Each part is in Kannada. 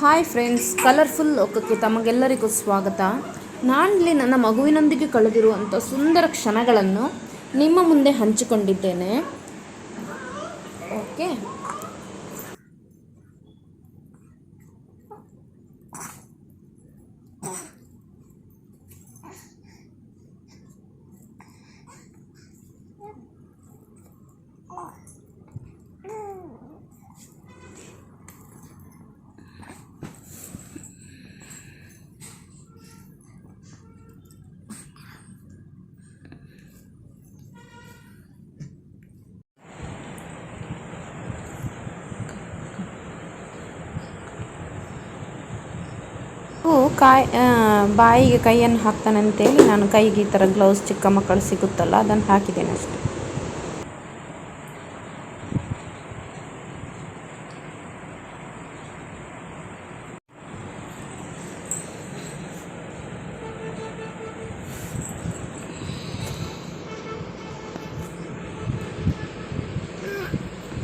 ಹಾಯ್ ಫ್ರೆಂಡ್ಸ್ ಕಲರ್ಫುಲ್ ಲೋಕಕ್ಕೆ ತಮಗೆಲ್ಲರಿಗೂ ಸ್ವಾಗತ. ನಾನಿಲ್ಲಿ ನನ್ನ ಮಗುವಿನೊಂದಿಗೆ ಕಳೆದಿರುವಂಥ ಸುಂದರ ಕ್ಷಣಗಳನ್ನು ನಿಮ್ಮ ಮುಂದೆ ಹಂಚಿಕೊಂಡಿದ್ದೇನೆ. ಓಕೆ ಮಗು ಕಾಯಿ ಬಾಯಿಗೆ ಕೈಯನ್ನು ಹಾಕ್ತಾನೆ ಅಂತೇಳಿ ನಾನು ಕೈಗೆ ಈ ಥರ ಗ್ಲೌಸ್ ಚಿಕ್ಕ ಮಕ್ಕಳು ಸಿಗುತ್ತಲ್ಲ, ಅದನ್ನು ಹಾಕಿದ್ದೇನೆ ಅಷ್ಟೆ.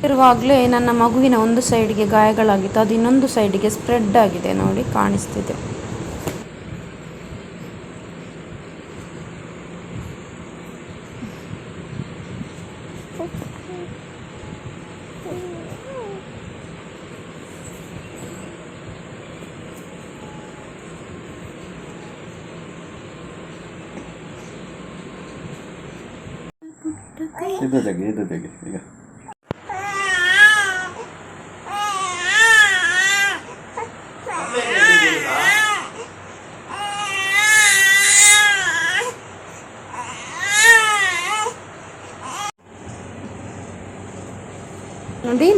ಇರುವಾಗಲೇ ನನ್ನ ಮಗುವಿನ ಒಂದು ಸೈಡ್ಗೆ ಗಾಯಗಳಾಗಿತ್ತು, ಅದು ಇನ್ನೊಂದು ಸೈಡಿಗೆ ಸ್ಪ್ರೆಡ್ ಆಗಿದೆ ನೋಡಿ, ಕಾಣಿಸ್ತಿದೆ. ಇದು ತೆಗಿ ಇದು ತೆಗಿ ಈಗ ನೋಡಿ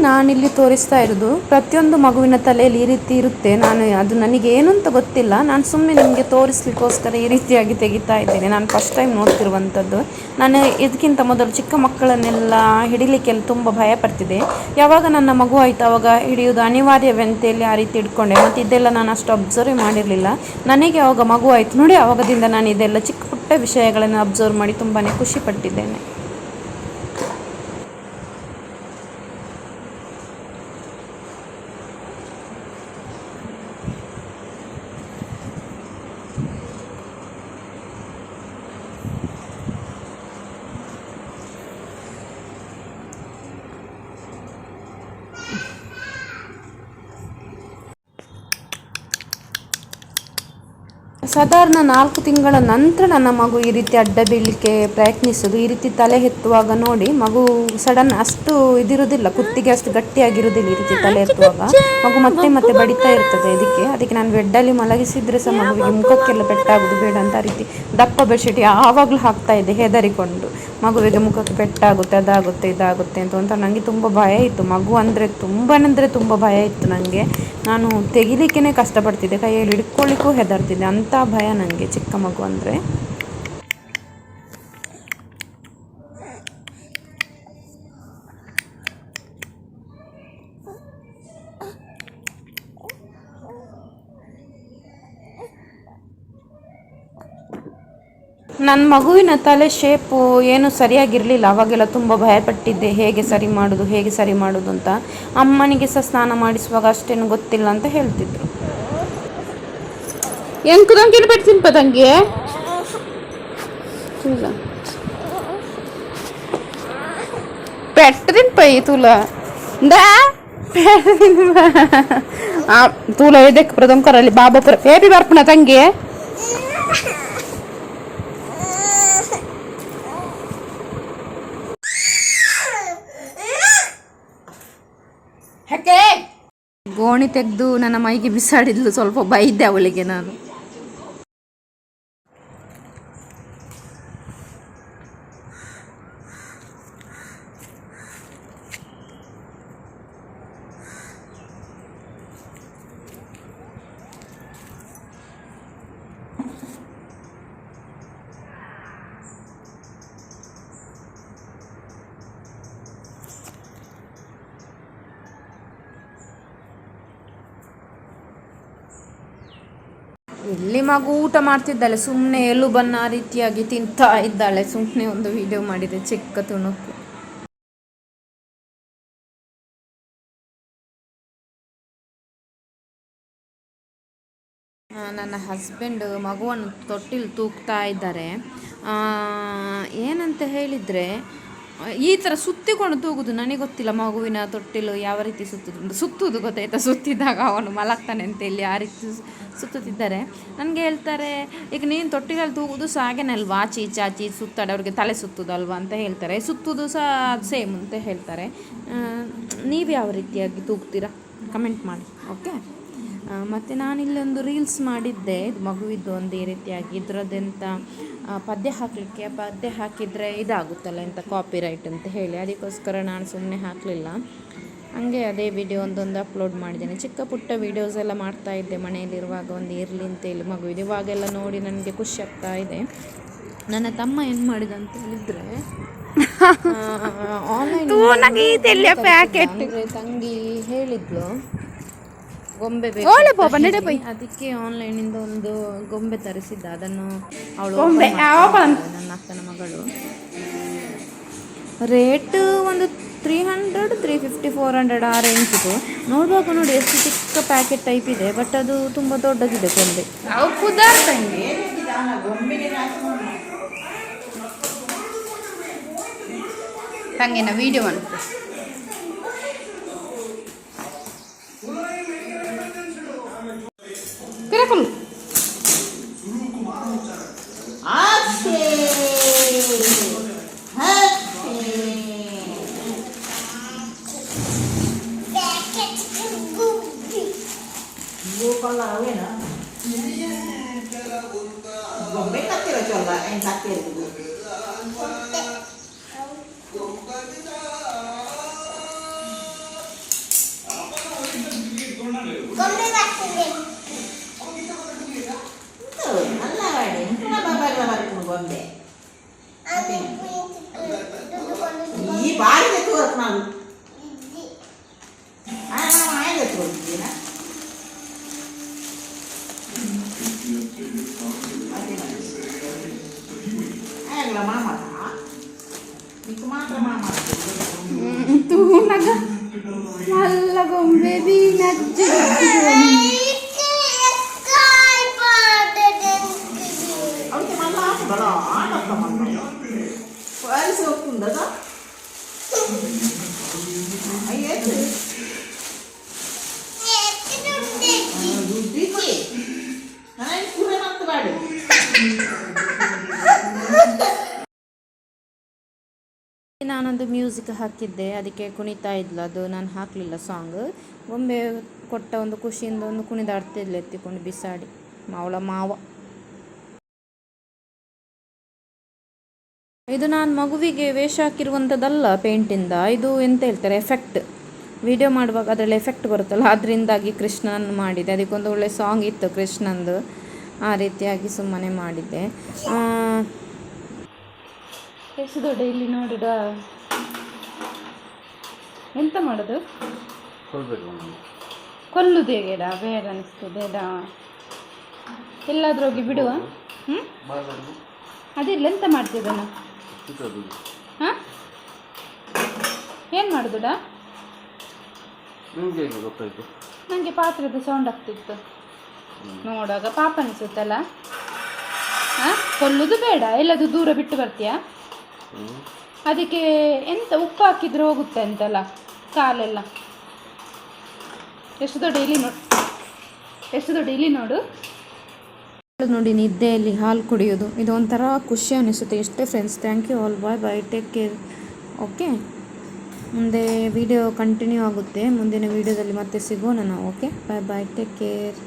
ನಾನಿಲ್ಲಿ ತೋರಿಸ್ತಾ ಇರೋದು, ಪ್ರತಿಯೊಂದು ಮಗುವಿನ ತಲೆಯಲ್ಲಿ ಈ ರೀತಿ ಇರುತ್ತೆ. ನಾನು ಅದು ನನಗೆ ಏನು ಅಂತ ಗೊತ್ತಿಲ್ಲ. ನಾನು ಸುಮ್ಮನೆ ನಿಮಗೆ ತೋರಿಸ್ಲಿಕ್ಕೋಸ್ಕರ ಈ ರೀತಿಯಾಗಿ ತೆಗಿತಾ ಇದ್ದೇನೆ. ನಾನು ಫಸ್ಟ್ ಟೈಮ್ ನೋಡ್ತಿರುವಂಥದ್ದು ನಾನು ಇದಕ್ಕಿಂತ ಮೊದಲು ಚಿಕ್ಕ ಮಕ್ಕಳನ್ನೆಲ್ಲ ಹಿಡಿಲಿಕ್ಕೆಲ್ಲ ತುಂಬ ಭಯ ಪಡ್ತಿದೆ ಯಾವಾಗ ನನ್ನ ಮಗು ಆಯಿತು ಆವಾಗ ಹಿಡಿಯೋದು ಅನಿವಾರ್ಯವೆಂತೇಳಿ ಆ ರೀತಿ ಇಟ್ಕೊಂಡೆ. ಮತ್ತು ಇದೆಲ್ಲ ನಾನು ಅಷ್ಟು ಅಬ್ಸರ್ವ್ ಮಾಡಿರಲಿಲ್ಲ. ನನಗೆ ಆವಾಗ ಮಗು ಆಯಿತು ನೋಡಿ ಆವಾಗದಿಂದ ನಾನು ಇದೆಲ್ಲ ಚಿಕ್ಕ ಪುಟ್ಟ ವಿಷಯಗಳನ್ನು ಅಬ್ಸರ್ವ್ ಮಾಡಿ ತುಂಬಾ ಖುಷಿ ಪಟ್ಟಿದ್ದೇನೆ. ಸಾಧಾರಣ ನಾಲ್ಕು ತಿಂಗಳ ನಂತರ ನನ್ನ ಮಗು ಈ ರೀತಿ ಅಡ್ಡ ಬೀಳಲಿಕ್ಕೆ ಪ್ರಯತ್ನಿಸೋದು ಈ ರೀತಿ ತಲೆ ಎತ್ತುವಾಗ ನೋಡಿ ಮಗು ಸಡನ್ ಅಷ್ಟು ಇದಿರುವುದಿಲ್ಲ ಕುತ್ತಿಗೆ ಅಷ್ಟು ಗಟ್ಟಿಯಾಗಿರುವುದಿಲ್ಲ ಈ ರೀತಿ ತಲೆ ಎತ್ತುವಾಗ. ಮಗು ಮತ್ತೆ ಮತ್ತೆ ಬಡಿತಾ ಇರ್ತದೆ ಇದಕ್ಕೆ. ಅದಕ್ಕೆ ನಾನು ಬೆಡ್ಡಲ್ಲಿ ಮಲಗಿಸಿದ್ರೆ ಸಹ ಮಗುವಿಗೆ ಮುಖಕ್ಕೆಲ್ಲ ಪೆಟ್ಟಾಗೋದು ಬೇಡ ಅಂತ ರೀತಿ ದಪ್ಪ ಬೆಡ್ಶೀಟ್ ಯಾವಾಗಲೂ ಹಾಕ್ತಾ ಇದೆ ಹೆದರಿಕೊಂಡು. ಮಗುವಿಗೆ ಮುಖಕ್ಕೆ ಪೆಟ್ಟಾಗುತ್ತೆ, ಅದಾಗುತ್ತೆ, ಇದಾಗುತ್ತೆ ಅಂತ. ಅಂತ ನನಗೆ ತುಂಬ ಭಯ ಇತ್ತು. ಮಗು ಅಂದರೆ ತುಂಬ ಅಂದರೆ ತುಂಬ ಭಯ ಇತ್ತು ನನಗೆ ನಾನು ತೆಗಿಲಿಕ್ಕೆ ಕಷ್ಟಪಡ್ತಿದ್ದೆ, ಕೈಯಲ್ಲಿ ಹಿಡ್ಕೊಳ್ಳಿಕ್ಕೂ ಹೆದರ್ತಿದ್ದೆ. ಅಂಥ ಭಯ ನನಗೆ ಚಿಕ್ಕ ಮಗು ಅಂದರೆ. ನನ್ನ ಮಗುವಿನ ತಲೆ ಶೇಪು ಏನು ಸರಿಯಾಗಿರಲಿಲ್ಲ. ಅವಾಗೆಲ್ಲ ತುಂಬ ಭಯಪಟ್ಟಿದ್ದೆ. ಹೇಗೆ ಸರಿ ಮಾಡೋದು, ಹೇಗೆ ಸರಿ ಮಾಡೋದು ಅಂತ. ಅಮ್ಮನಿಗೆ ಸಹ ಸ್ನಾನ ಮಾಡಿಸುವಾಗ ಅಷ್ಟೇನು ಗೊತ್ತಿಲ್ಲ ಅಂತ ಹೇಳ್ತಿದ್ರು. ಎಂಕುದಂಗೆ ಪೆಟ್ಟು ತಂಗಿ ಪೆಟ್ಟು ಪೈ ತುಲ दा तुला हे देख प्रथम करायला बाबा पर हे बी बारपणा ತಂಗಿ ಗೋಣಿ ತೆಗೆದು ನನ್ನ ಮೈಗೆ ಬಿಸಾಡಿದ್ಲು ಸ್ವಲ್ಪ ಬೈದ್ದೆ ಅವಳಿಗೆ ನಾನು ಇಲ್ಲಿ ಮಗು ಊಟ ಮಾಡ್ತಿದ್ದಾಳೆ. ಸುಮ್ಮನೆ ಎಲುಬನ್ನ ರೀತಿಯಾಗಿ ತಿಂತಾ ಇದ್ದಾಳೆ. ಸುಮ್ಮನೆ ಒಂದು ವಿಡಿಯೋ ಮಾಡಿದೆ. ಚಿಕ್ಕ ತುಣುಕು. ನನ್ನ ಹಸ್ಬೆಂಡ್ ಮಗುವನ್ನು ತೊಟ್ಟಿಲು ತೂಗ್ತಾ ಇದ್ದಾರೆ. ಏನಂತ ಹೇಳಿದರೆ ಈ ಥರ ಸುತ್ತಿಕೊಂಡು ತೂಗುದು ನನಗೆ ಗೊತ್ತಿಲ್ಲ ಮಗುವಿನ ತೊಟ್ಟಿಲು ಯಾವ ರೀತಿ ಸುತ್ತುದು. ಸುತ್ತುವುದು ಗೊತ್ತಾಯ್ತಾ? ಸುತ್ತಿದ್ದಾಗ ಅವನು ಮಲಗ್ತಾನೆ ಅಂತ ಇಲ್ಲಿ ಆ ರೀತಿ ಸುತ್ತುತ್ತಿದ್ದಾರೆ. ನನಗೆ ಹೇಳ್ತಾರೆ, ಈಗ ನೀನು ತೊಟ್ಟಿಲಲ್ಲಿ ತೂಗುದು ಸಹ ಹಾಗೇನಲ್ವಾ ಆಚೆ ಆಚೆ ಸುತ್ತಾಡ, ಅವ್ರಿಗೆ ತಲೆ ಸುತ್ತುದಲ್ವಾ ಅಂತ ಹೇಳ್ತಾರೆ. ಸುತ್ತುದು ಸಹ ಸೇಮ್ ಅಂತ ಹೇಳ್ತಾರೆ. ನೀವು ಯಾವ ರೀತಿಯಾಗಿ ತೂಗ್ತೀರಾ? ಕಮೆಂಟ್ ಮಾಡಿ. ಓಕೆ? ಮತ್ತು ನಾನಿಲ್ಲೊಂದು ರೀಲ್ಸ್ ಮಾಡಿದ್ದೆ. ಇದು ಮಗುವಿದ್ದು ಒಂದು ಈ ರೀತಿಯಾಗಿ. ಇದರದ್ದೆಂತ ಪದ್ಯ ಹಾಕಲಿಕ್ಕೆ ಪದ್ಯ ಹಾಕಿದರೆ ಇದಾಗುತ್ತಲ್ಲ ಎಂತ ಕಾಪಿ ರೈಟ್ ಅಂತ ಹೇಳಿ. ಅದಕ್ಕೋಸ್ಕರ ನಾನು ಸುಮ್ಮನೆ ಹಾಕಲಿಲ್ಲ. ಹಂಗೆ ಅದೇ ವಿಡಿಯೋ ಒಂದೊಂದು ಅಪ್ಲೋಡ್ ಮಾಡಿದ್ದೇನೆ. ಚಿಕ್ಕ ಪುಟ್ಟ ವೀಡಿಯೋಸ್ ಎಲ್ಲ ಮಾಡ್ತಾ ಇದ್ದೆ ಮನೆಯಲ್ಲಿರುವಾಗ. ಒಂದು ಇರಲಿ ಅಂತೇಳಿ ಮಗುವಿದೆ ಇವಾಗೆಲ್ಲ ನೋಡಿ ನನಗೆ ಖುಷಿ ಆಗ್ತಾ ಇದೆ. ನನ್ನ ತಮ್ಮ ಏನು ಮಾಡಿದ ಅಂತ ಹೇಳಿದರೆ ಆನ್ಲೈನ್ ಪ್ಯಾಕೆಟ್ ತಂಗಿ ಹೇಳಿದ್ಲು. ಗೊಂಬೆ ಬೇಕು ಹೇಳಿ. ಅದಕ್ಕೆ ಆನ್ಲೈನಿಂದ ಒಂದು ಗೊಂಬೆ ತರಿಸಿದ್ದ. ಅದನ್ನು ಅವಳು ನನ್ನ ಅಕ್ಕನ ಮಗಳು. ರೇಟ್ ಒಂದು three hundred three fifty four hundred ಆ ರೇಂಜಿದು ನೋಡುವಾಗ ನೋಡಿ ಎಷ್ಟು ಚಿಕ್ಕ ಪ್ಯಾಕೆಟ್ ಟೈಪ್ ಇದೆ ಬಟ್ ಅದು ತುಂಬ ದೊಡ್ಡದಿದೆ ಗೊಂಬೆ. ತಂಗಿನ ವಿಡಿಯೋ ಅಂತ කොල්ලා වෙන බොම්බේ කතිර චොල්ලා එන් කතිර நல்லா வாடி பாபா வரைக்கும் கொண்டே Ayang lah mama tak. Ni kemana mama? Tu naga. Nalla gom baby najja. Aku malah, malah, anak kamu. Kau ada sesuatu dah tak? ನಾನೊಂದು ಮ್ಯೂಸಿಕ್ ಹಾಕಿದ್ದೆ, ಅದಕ್ಕೆ ಕುಣಿತಾ ಇದ್ಲು. ಅದು ನಾನು ಹಾಕಲಿಲ್ಲ ಸಾಂಗ್ ಗೊಂಬೆ ಕೊಟ್ಟ ಒಂದು ಖುಷಿಯಿಂದ ಒಂದು ಕುಣಿದಾಡ್ತಿದ್ಲು ಎತ್ತಿಕೊಂಡು ಬಿಸಾಡಿ. ಮಾವಳ ಮಾವ. ಇದು ನಾನು ಮಗುವಿಗೆ ವೇಷ ಹಾಕಿರುವಂಥದ್ದಲ್ಲ ಪೇಂಟಿಂದ. ಇದು ಎಂತ ಹೇಳ್ತಾರೆ? ಎಫೆಕ್ಟ್. ವಿಡಿಯೋ ಮಾಡುವಾಗ ಅದರಲ್ಲಿ ಎಫೆಕ್ಟ್ ಬರುತ್ತಲ್ಲ, ಅದರಿಂದಾಗಿ ಕೃಷ್ಣನ ಮಾಡಿದೆ. ಅದಕ್ಕೊಂದು ಒಳ್ಳೆ ಸಾಂಗ್ ಇತ್ತು ಕೃಷ್ಣಂದು. ಆ ರೀತಿಯಾಗಿ ಸುಮ್ಮನೆ ಮಾಡಿದ್ದೆ. ಎಷ್ಟು ದೊಡ್ಡ ಇಲ್ಲಿ ನೋಡಿಡ ಎಂತ ಮಾಡೋದು? ಕೊಲ್ಲುದೇ ಹೇಗೆಡ ಬೇಡ ಅನಿಸ್ತದೆ ಎಲ್ಲಾದ್ರೂ ಹೋಗಿ ಬಿಡುವ? ಹ್ಞೂ ಅದಿಲ್ಲ ಎಂತ ಮಾಡ್ತಿದ್ದಾನ ಹಾಂ? ಏನು ಮಾಡುದುಡ ನನಗೆ ಪಾತ್ರದ ಸೌಂಡ್ ಆಗ್ತಿತ್ತು. ನೋಡುವಾಗ ಪಾಪ ಅನಿಸುತ್ತಲ್ಲ? ಹಾಂ? ಕೊಲ್ಲುದು ಬೇಡ ಎಲ್ಲದು ದೂರ ಬಿಟ್ಟು ಬರ್ತೀಯಾ. ಅದಕ್ಕೆ ಎಂತ ಉಪ್ಪು ಹಾಕಿದ್ರೆ ಹೋಗುತ್ತೆ ಅಂತಲ್ಲ, ಕಾಲೆಲ್ಲ. ಎಷ್ಟು ದೊಡ್ಡ ಇಲಿ ನೋಡು, ಎಷ್ಟು ದೊಡ್ಡ ಇಲಿ ನೋಡು. ನೋಡಿ, ನಿದ್ದೆಯಲ್ಲಿ ಹಾಲು ಕುಡಿಯೋದು. ಇದು ಒಂಥರ ಖುಷಿ ಅನಿಸುತ್ತೆ. ಎಷ್ಟೇ friends thank you all bye bye take care okay ಮುಂದೆ ವಿಡಿಯೋ ಕಂಟಿನ್ಯೂ ಆಗುತ್ತೆ. ಮುಂದಿನ ವಿಡಿಯೋದಲ್ಲಿ ಮತ್ತೆ ಸಿಗೋಣ ನಾವು okay bye bye take care